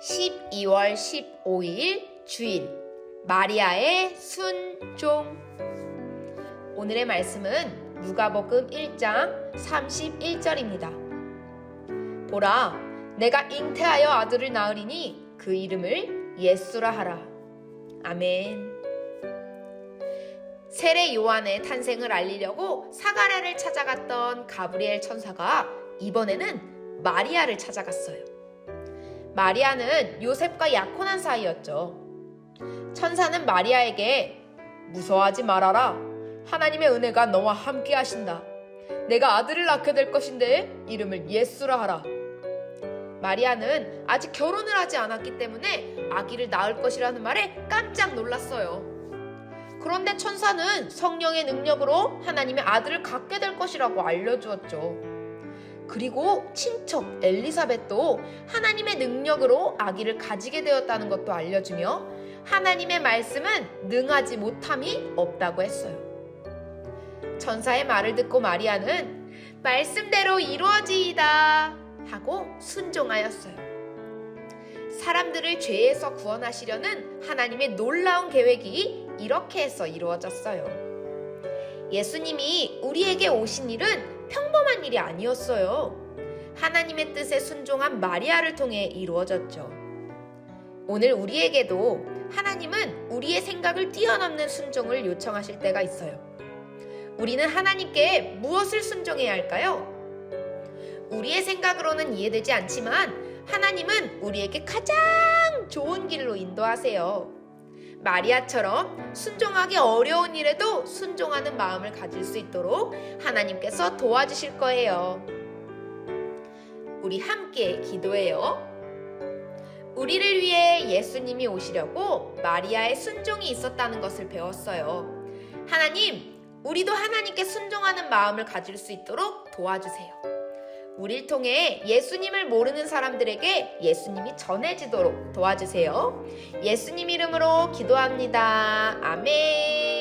12월 15일 주일 마리아의 순종 오늘의 말씀은 누가복음 1장 31절입니다. 보라 내가 잉태하여 아들을 낳으리니 그 이름을 예수라 하라. 아멘. 세례 요한의 탄생을 알리려고 사가랴를 찾아갔던 가브리엘 천사가 이번에는 마리아를 찾아갔어요. 마리아는 요셉과 약혼한 사이였죠. 천사는 마리아에게 무서워하지 말아라. 하나님의 은혜가 너와 함께 하신다. 내가 아들을 낳게 될 것인데 이름을 예수라 하라. 마리아는 아직 결혼을 하지 않았기 때문에 아기를 낳을 것이라는 말에 깜짝 놀랐어요. 그런데 천사는 성령의 능력으로 하나님의 아들을 갖게 될 것이라고 알려주었죠. 그리고 친척 엘리사벳도 하나님의 능력으로 아기를 가지게 되었다는 것도 알려주며 하나님의 말씀은 능하지 못함이 없다고 했어요. 천사의 말을 듣고 마리아는 말씀대로 이루어지이다 하고 순종하였어요. 사람들을 죄에서 구원하시려는 하나님의 놀라운 계획이 이렇게 해서 이루어졌어요. 예수님이 우리에게 오신 일은 평범한 일이 아니었어요. 하나님의 뜻에 순종한 마리아를 통해 이루어졌죠. 오늘 우리에게도 하나님은 우리의 생각을 뛰어넘는 순종을 요청하실 때가 있어요. 우리는 하나님께 무엇을 순종해야 할까요? 우리의 생각으로는 이해되지 않지만 하나님은 우리에게 가장 좋은 길로 인도하세요. 마리아처럼 순종하기 어려운 일에도 순종하는 마음을 가질 수 있도록 하나님께서 도와주실 거예요. 우리 함께 기도해요. 우리를 위해 예수님이 오시려고 마리아의 순종이 있었다는 것을 배웠어요. 하나님, 우리도 하나님께 순종하는 마음을 가질 수 있도록 도와주세요. 우릴 통해 예수님을 모르는 사람들에게 예수님이 전해지도록 도와주세요. 예수님 이름으로 기도합니다. 아멘.